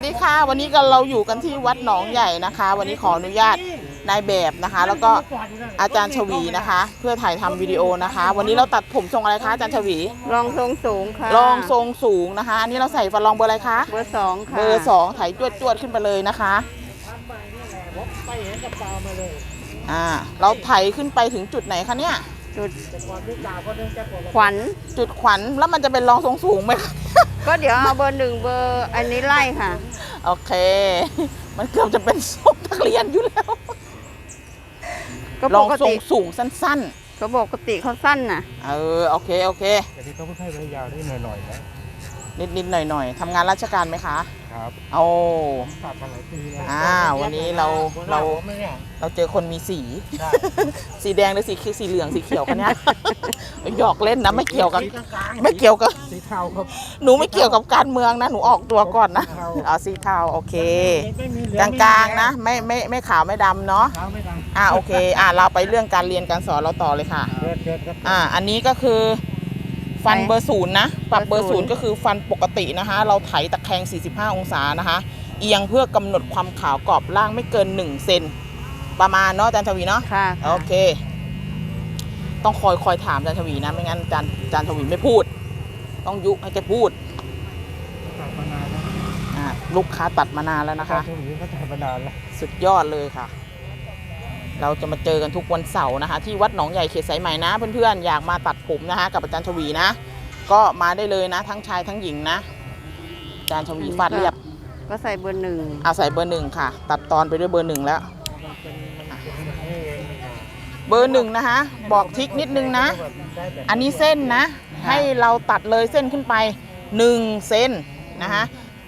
สวัสดีค่ะวันนี้ก็เราอยู่กันที่วัดหนองใหญ่นะคะ วันนี้ขออนุญาตนายแบบนะคะ แล้วก็อาจารย์ชวีนะคะ เพื่อถ่ายทำวิดีโอนะคะ วันนี้เราตัดผมทรงอะไรคะอาจารย์ชวีรองทรงสูงค่ะรองทรงสูงนะคะ อันนี้เราใส่ฟันรองเบอร์อะไรคะเบอร์สองค่ะเบอร์สองไถจวดจวดๆขึ้นไปเลยนะคะอ่าเราไถขึ้นไปถึงจุดไหนคะเนี่ยจุดขวัญจุดขวัญแล้วมันจะเป็นรองทรงสูงไหมคะ ก็เดี๋ยวเอาเบอร์หนึ่งเบอร์อันนี้ไล่ค่ะ โอเค มันเกือบจะเป็นทรงนักเรียนอยู่แล้วก็รปองกทรติงสูงสั้น ก็ปกติเขาสั้นน่ะ ๆ เออ โอเค โอเค แต่ที่เขาเพิ่งให้ระยะยาวได้หน่อยๆนะนิดนิดๆหน่อยหน่อยๆทำงานราชการไหมคะ ครับโอ้ตัดมาหลายปีแล้วอ่าวันนี้เราเราไม่เนี่ยเราเจอคนมีสีได้สีแดงหรือสีเขียวสีเหลืองสีเขียวคะเนี่ยหยอกเล่นนะไม่เกี่ยวกับสีกลางๆไม่เกี่ยวกับสีเทาครับหนูไม่เกี่ยวกับการเมืองนะหนูออกตัวก่อนนะเทาอ๋อสีเทาโอเคไม่มีเหลืกอลางกลางๆนะไม่ไม่ไม่ขาวไม่ดำเนาะเท้าไม่ดังอ่าโอเคอ่าเราไปเรื่องการเรียนการสอนเราต่อเลยค่ะเกิดเกิดครับอ่าอันนี้ก็คือ ฟันไหนเบอร์ศูนย์นะ ปรับเบอร์เบอร์ศูศูนนย์ย์ก็คือฟันปกตินะคะ เราไถตะแคง 45 องศานะคะ เอียงเพื่อกำหนดความขาวกรอบล่างไม่เกิน 1 เซนประมาณเนาะอาจารย์ทวีเนาะค่ะโอเค ต้องคอยคอยถามอาจารย์ทวีนะ ไม่งั้นอาจารย์อาจารย์ทวีไม่พูด ต้องยุให้แกพูดตัดมานานแล้วอ่าลูกค้าตัดมานานแล้วนะคะช่วงนี้ก็ตัดมานานแล้วสุดยอดเลยค่ะ เราจะมาเจอกันทุกวันเสาร์นะคะ ที่วัดหนองใหญ่เขตสายไหมนะ เพื่อนๆอยากมาตัดผมนะคะ กับอาจารย์ชวีนะ ก็มาได้เลยนะ ทั้งชายทั้งหญิงนะอาจารย์ชวีฟาดเรียบก็ใส่เบอร์หนึ่งเอาใส่เบอร์หนึ่งค่ะ ตัดตอนไปด้วยเบอร์หนึ่งแล้ว เบอร์หนึ่งนะคะ บอกทริกนิดนึงนะ อันนี้เส้นนะ ให้เราตัดเลยเส้นขึ้นไป1เส้นนะคะ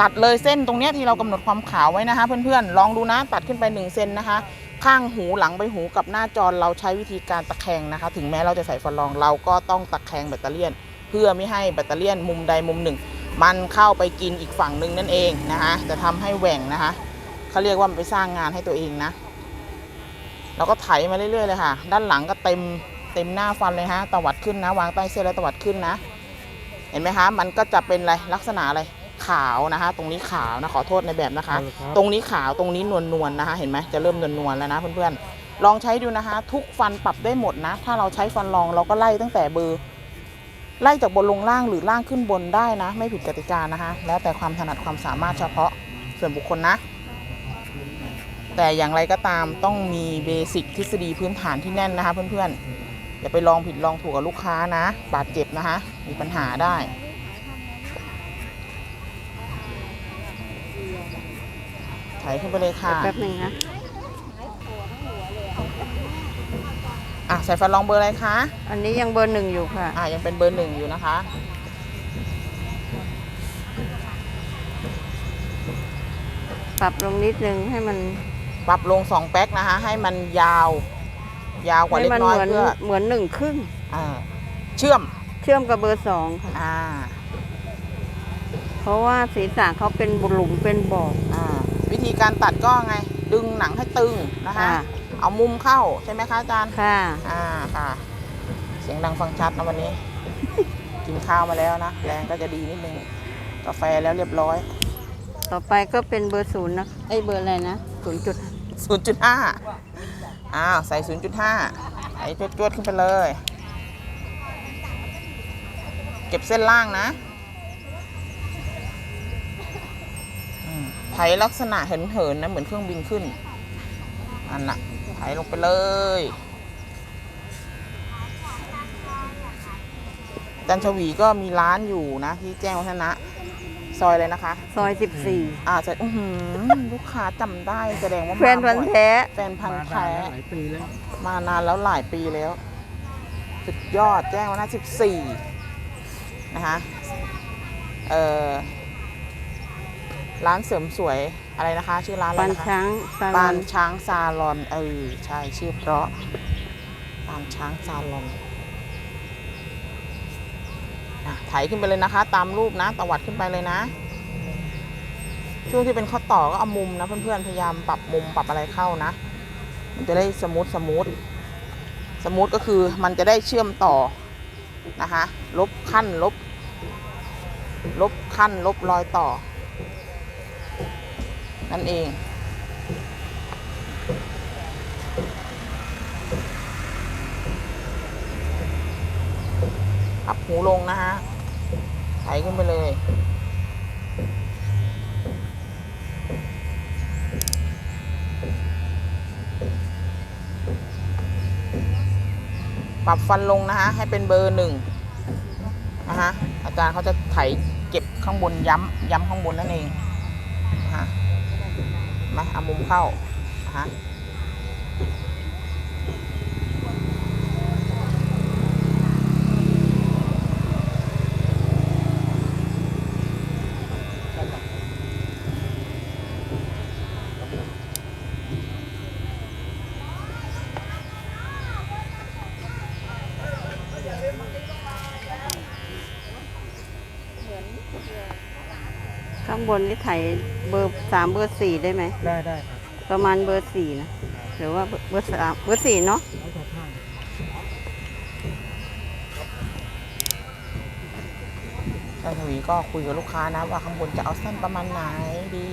ตัดเลยเส้นตรงเนี้ยที่เรากำหนดความขาวไว้นะคะ เพื่อนๆลองดูนะตัดขึ้นไป1เซนนะคะ ข้างหูหลังใบหูกับหน้าจอเราใช้วิธีการตะแคงนะคะ ถึงแม้เราจะใส่ฟันรองเราก็ต้องตะแคงแบตเตอรี่เพื่อไม่ให้แบตเตอรี่มุมใดมุมหนึ่ง มันเข้าไปกินอีกฝั่งหนึ่งนั่นเองนะคะจะทำให้แหว่งนะคะเขาเรียกว่ามันไปสร้างงานให้ตัวเองนะเราก็ไถมาเรื่อยๆเลยค่ะ ด้านหลังก็เต็มเต็มหน้าฟันเลยฮะตวัดขึ้นนะ วางใต้เส้นแล้วตวัดขึ้นนะ เห็นไหมคะมันก็จะเป็นอะไรลักษณะอะไร ขาวนะคะ ตรงนี้ขาวนะขอโทษในแบบนะคะ ตรงนี้ขาวตรงนี้นวลนวลๆนะคะ เห็นไหมจะเริ่มนวลนวลๆแล้วนะเพื่อนๆลองใช้ดูนะคะ ทุกฟันปรับได้หมดนะ ถ้าเราใช้ฟันรองเราก็ไล่ตั้งแต่เบอร์ไล่จากบนลงล่างหรือล่างขึ้นบนได้นะ ไม่ผิดกติกานะคะ แล้วแต่ความถนัดความสามารถเฉพาะส่วนบุคคลนะ แต่อย่างไรก็ตามต้องมีเบสิกทฤษฎีพื้นฐานที่แน่นนะคะ เพื่อนๆอย่าไปลองผิดลองถูกกับลูกค้านะ บาดเจ็บนะคะ มีปัญหาได้ ไถขึ้นไปเลยค่ะแป๊บหนึ่งนะอะใส่ฟันรองเบอร์อะไรคะ อันนี้ยังเบอร์หนึ่งอยู่ค่ะ อะยังเป็นเบอร์หนึ่งอยู่นะคะ ปรับลงนิดนึงให้มันปรับลงสองแป๊กนะคะ ให้มันยาว ยาวกว่าให้เล็กมันน้อยเหมือนเพื่อเหมือนหนึ่งครึ่ง อ่าเชื่อมเชื่อมกับเบอร์สองค่ะ อ่าเพราะว่าศีรษะเขาเป็นบุหลุมเป็นบ่ออ่า วิธีการตัดก็ไง ดึงหนังให้ตึงนะคะ ค่ะ เอามุมเข้าใช่ไหมคะอาจารย์ ค่ะ อ่าค่ะ เสียงดังฟังชัดนะวันนี้ กินข้าวมาแล้วนะ แรงก็จะดีนิดนึง กาแฟแล้วเรียบร้อย ต่อไปก็เป็นเบอร์ศูนย์นะไอ้ยเบอร์อะไรนะศูนย์จุด0.5 อ้าว ใส่ 0.5ใส่จวดๆ ขึ้นไปเลย เก็บเส้นล่างนะอืม ไถลักษณะเหินๆนะเหมือนเครื่องบินขึ้น อันน่ะไถลงไปเลยจันชวีก็มีร้านอยู่นะ ที่แจ้งวัฒนะ ซอยเลยนะคะ ซอยสิบสี่อ่าจะอื้อหือลูกค้าจำได้แสดงว่าแฟนพันธุ์มาบ่อยแท้ แฟนพันมาธุ์ได้แท้ หลายปีแล้ว มานานแล้วหลายปีแล้ว สุดยอดแจ้งวันที่14 นะคะ เอ่อ ร้านเสริมสวยอะไรนะคะ ชื่อร้านอะไรปานนะคะช้างซาลปาอนนช้างซาลอนเออใช่ชื่อเพราะปานช้างซาลอนอะไถขึ้นไปเลยนะคะ ตามรูปนะตวัดขึ้นไปเลยนะ ช่วงที่เป็นข้อต่อก็เอามุมนะเพื่อนๆพยายามปรับมุมปรับอะไรเข้านะ มันจะได้สมูทสมูทสมูทก็คือมันจะได้เชื่อมต่อนะคะ ลบขั้นลบ ลบขั้นลบรอยต่อ นั่นเองอับหูลงนะฮะไถขึ้นไปเลย ปรับฟันลงนะคะให้เป็นเบอร์หนึ่งนะคะอาจารย์เขาจะไถเก็บข้างบนย้ำ ย้ำข้างบนนั่นเอง มาเอามุมเข้านะคะข้างบนนี่ไถ เบอร์สามเบอร์สี่ได้ไหม ได้ได้ครับประมาณเบอร์สี่นะหรือว่าเบอร์สามเบอร์สี่เนาะเอาจากข้างอาจารย์ทวีก็คุยกับลูกค้านะว่าข้างบนจะเอาสั้นประมาณไหนดี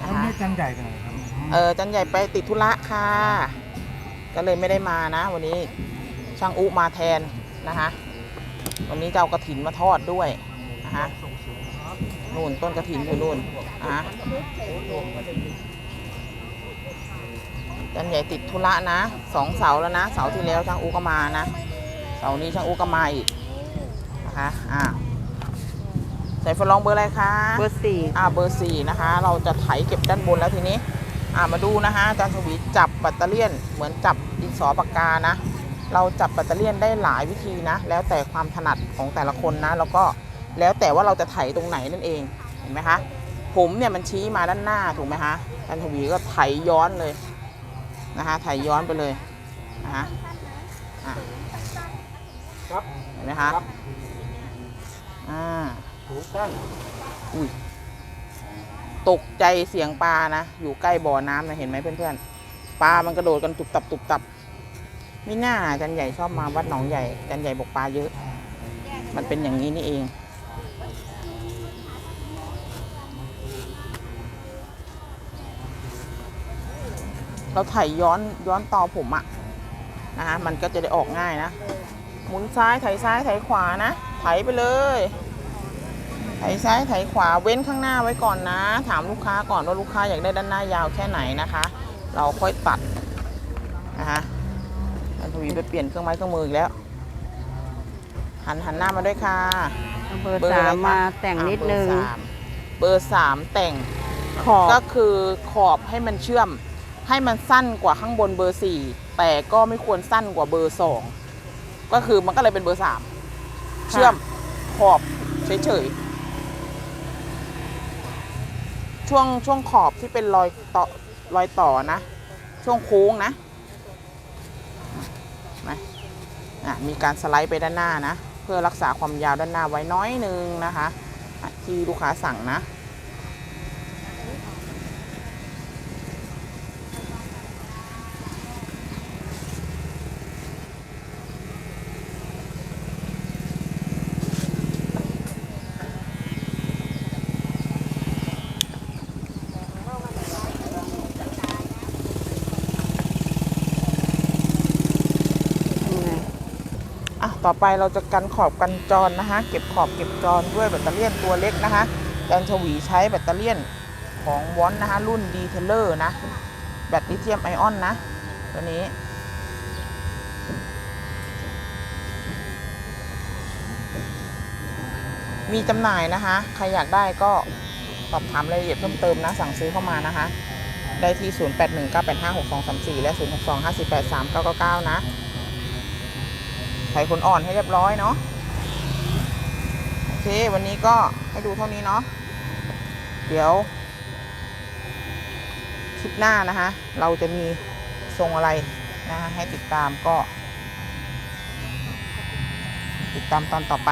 นะแล้วคะไม่จันใหญ่กันเลยครับเอออาจันใหญ่ไปติดธุระค่ะ ก็เลยไม่ได้มานะ วันนี้ช่างอุมาแทนนะคะ วันนี้จะเอากระถินมาทอดด้วยนะคะ นู่นต้นกระถินอยู่นู่นนะคะอาจันใหญ่ติดธุระนะสองเสาแล้วนะเสาที่แล้วช่างอุก็มานะเสาร์นี้ช่างอุก็มาอีกนะคะอ่าใส่ฟลองเบอร์อะไรคะเบอร์สี่อ่าเบอร์สี่นะคะ เราจะไถเก็บด้านบนแล้วทีนี้ อ่ามาดูนะคะอาจารย์ชวีจับแบตเตอรี่ยนเหมือนจับดินสอปากกานะ เราจับแบตเตอรี่ยนได้หลายวิธีนะ แล้วแต่ความถนัดของแต่ละคนนะ แล้วก็ แล้วแต่ว่าเราจะไถตรงไหนนั่นเองเห็นไหมคะผมเนี่ยมันชี้มาด้านหน้าถูกไหมคะอาจารย์ชวีก็ไถย้อนเลยนะคะไถย้อนไปเลยนะคะอะครับเห็นไหมคะอ่าถูกตั้งอุ้ยตกใจเสียงปลานะ อยู่ใกล้บ่อน้ำนะเห็นไหมเพื่อนๆปลามันกระโดดกันตุบตับตุบตับไม่น่าอาจันใหญ่ชอบมาวัดหนองใหญ่อาจันใหญ่บอกปลาเยอะ มันเป็นอย่างนี้นี่เอง เราไถย้อนย้อนต่อผมอะนะคะมันก็จะได้ออกง่ายนะ หมุนซ้ายไถซ้ายไถขวานะ ไถไปเลยไถซ้ายไถขวาเว้นข้างหน้าไว้ก่อนนะ ถามลูกค้าก่อนว่าลูกค้าอยากได้ด้านหน้ายาวแค่ไหนนะคะ เราค่อยตัดนะคะอันทวีไปเปลี่ยนเครื่องไม้เครื่องมืออีกแล้ว หันหันหน้ามาด้วยค่ะเอาเบอร์เบอร์สาอะไรมคะมาแต่งนิดนึงอะเบอร์สามเบอร์สามแต่งขอบก็คือขอบให้มันเชื่อม ให้มันสั้นกว่าข้างบนเบอร์สี่แต่ก็ไม่ควรสั้นกว่าเบอร์สองก็คือมันก็เลยเป็นเบอร์สามเชื่อมขอบเฉยๆ ช่วงช่วงขอบที่เป็นรอยต่อรอยต่อนะ ช่วงโค้งนะนะะมีการสไลด์ไปด้านหน้านะ เพื่อรักษาความยาวด้านหน้าไว้น้อยนึงนะคะ ที่ลูกค้าสั่งนะ ต่อไปเราจะกันขอบกันจรนะคะ เก็บขอบเก็บจรด้วยแบตเตอรี่ตัวเล็กนะคะแจนชวีใช้แบตเตอรี่ของวอนนะคะรุ่นดีเทเลอร์นะ แบตลิเธียมไอออนนะ ตัวนี้ มีจำหน่ายนะคะ ใครอยากได้ก็สอบถามรายละเอียดเพิ่มเติมนะ สั่งซื้อเข้ามานะคะ ได้ที่ 0819856234 และ 0625483999 นะ ใส่ขนอ่อนให้เรียบร้อยเนาะโอเค วันนี้ก็ให้ดูเท่านี้เนาะเดี๋ยวคลิปหน้านะคะ เราจะมีทรงอะไรนะคะให้ติดตามก็ ติดตามตอนต่อไป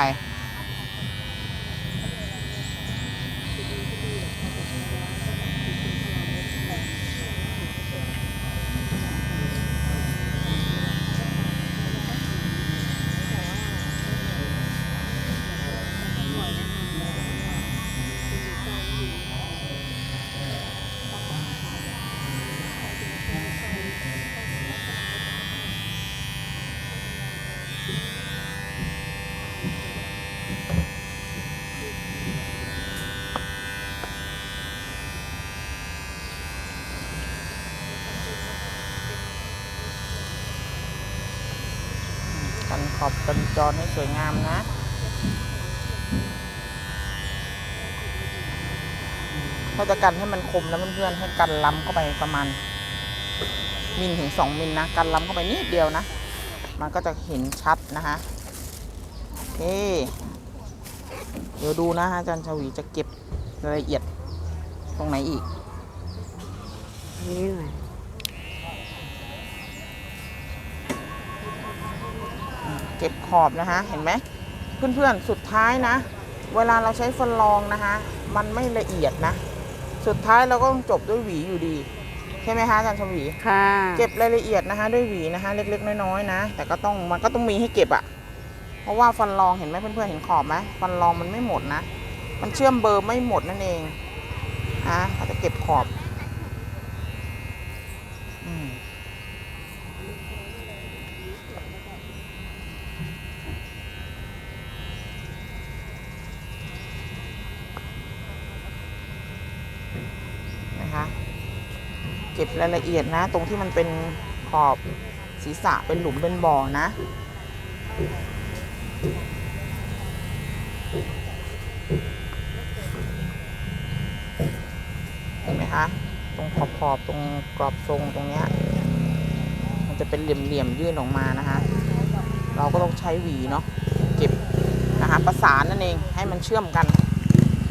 จรให้สวยงามนะ ถ้าจะกันให้มันคมนะเพื่อนๆให้กันล้ำเข้าไปประมาณมิลถึง2มิลนะ กันล้ำเข้าไปนิดเดียวนะ มันก็จะเห็นชัดนะคะโอเคเดี๋ยวดูนะฮะอาจารย์ชวีจะเก็บรายละเอียดตรงไหนอีกนี่หน่อย เก็บขอบนะคะเห็นไหมเพื่อนๆสุดท้ายนะ เวลาเราใช้ฟันรองนะคะ มันไม่ละเอียดนะ สุดท้ายเราก็ต้องจบด้วยหวีอยู่ดี ใช่ไหมคะอาจารย์ชวีค่ะเก็บรายละเอียดนะคะ ด้วยหวีนะคะ เล็กๆ น้อยๆนะ แต่ก็ต้องมันก็ต้องมีให้เก็บอะเพราะว่าฟันรองเห็นไหมเพื่อนๆเห็นขอบไหมฟันรองมันไม่หมดนะ มันเชื่อมเบอร์ไม่หมดนั่นเองนะเราจะเก็บขอบอืมนะคะ เก็บรายละเอียดนะ ตรงที่มันเป็นขอบศีรษะเป็นหลุมเป็นบ่อนะ เห็นไหมคะ ตรงขอบขอบตรงกรอบทรงตรงเนี้ย มันจะเป็นเหลี่ยมๆยื่นออกมานะคะ เราก็ต้องใช้หวีเนาะเก็บนะคะประสานนั่นเองให้มันเชื่อมกัน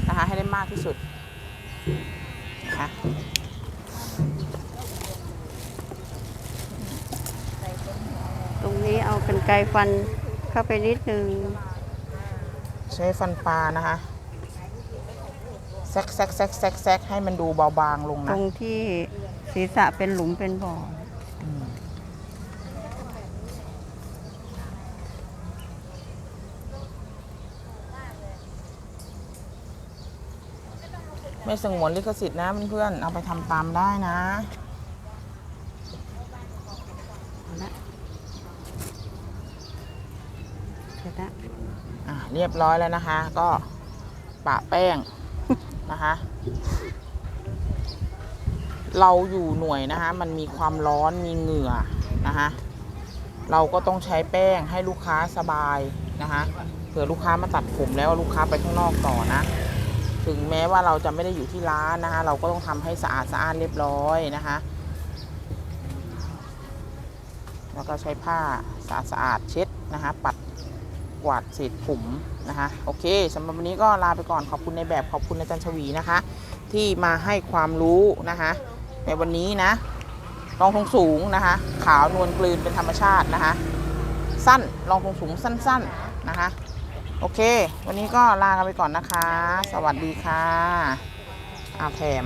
นะคะให้ได้มากที่สุดนะคะ ตรงนี้เอา กันไกรฟันเข้าไปนิดนึง ใช้ฟันปลานะคะแซกแซกแซกแซกแซกให้มันดูเบาบางลงตนะรงที่ศีรษะเป็นหลุมเป็นบ่อ อืมไม่สงวนลิขสิทธิ์นะเพื่อนๆเอาไปทำตามได้นะ เอาละ เสร็จละอะเรียบร้อยแล้วนะคะ ก็ปะแป้งนะคะ เราอยู่หน่วยนะคะ มันมีความร้อนมีเหงื่อนะคะ เราก็ต้องใช้แป้งให้ลูกค้าสบายนะคะเผื่อลูกค้ามาตัดผมแล้วลูกค้าไปข้างนอกต่อนะ ถึงแม้ว่าเราจะไม่ได้อยู่ที่ร้านนะคะ เราก็ต้องทำให้สะอาดสะอาดเรียบร้อยนะคะ แล้วก็ใช้ผ้าสะอาดสะอาดๆเช็ดนะคะ ปัด กวาดเศษผมนะคะโอเคสำหรับวันนี้ก็ลาไปก่อนขอบคุณในแบบขอบคุณอาจารย์ชวีนะคะ ที่มาให้ความรู้นะคะในวันนี้นะรองทรงสูงนะคะ ขาวนวลกลืนเป็นธรรมชาตินะคะ สั้นรองทรงสูงสั้น ๆนะคะ โอเค วันนี้ก็ลากันไปก่อนนะคะ สวัสดีค่ะอาแถม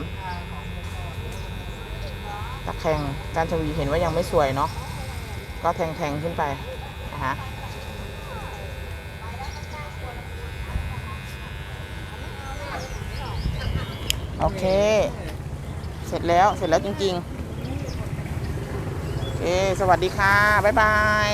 ตะแคงอาจารชวีเห็นว่ายังไม่สวยเนาะก็แทงๆขึ้นไปนะคะ โอเค เสร็จแล้วเสร็จแล้วจริงๆโอเค สวัสดีค่ะ บ๊ายบาย